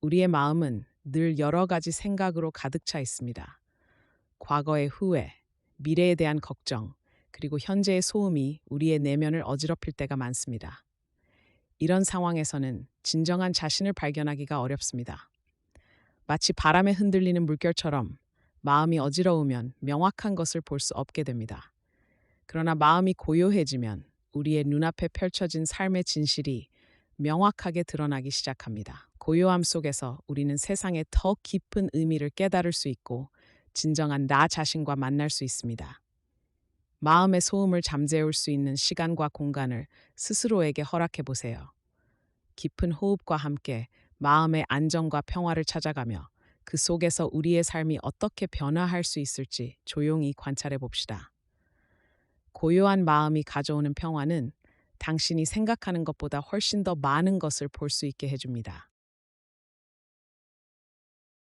우리의 마음은 늘 여러 가지 생각으로 가득 차 있습니다. 과거의 후회, 미래에 대한 걱정, 그리고 현재의 소음이 우리의 내면을 어지럽힐 때가 많습니다. 이런 상황에서는 진정한 자신을 발견하기가 어렵습니다. 마치 바람에 흔들리는 물결처럼 마음이 어지러우면 명확한 것을 볼 수 없게 됩니다. 그러나 마음이 고요해지면 우리의 눈앞에 펼쳐진 삶의 진실이 명확하게 드러나기 시작합니다. 고요함 속에서 우리는 세상의 더 깊은 의미를 깨달을 수 있고 진정한 나 자신과 만날 수 있습니다. 마음의 소음을 잠재울 수 있는 시간과 공간을 스스로에게 허락해 보세요. 깊은 호흡과 함께 마음의 안정과 평화를 찾아가며 그 속에서 우리의 삶이 어떻게 변화할 수 있을지 조용히 관찰해 봅시다. 고요한 마음이 가져오는 평화는 당신이 생각하는 것보다 훨씬 더 많은 것을 볼 수 있게 해줍니다.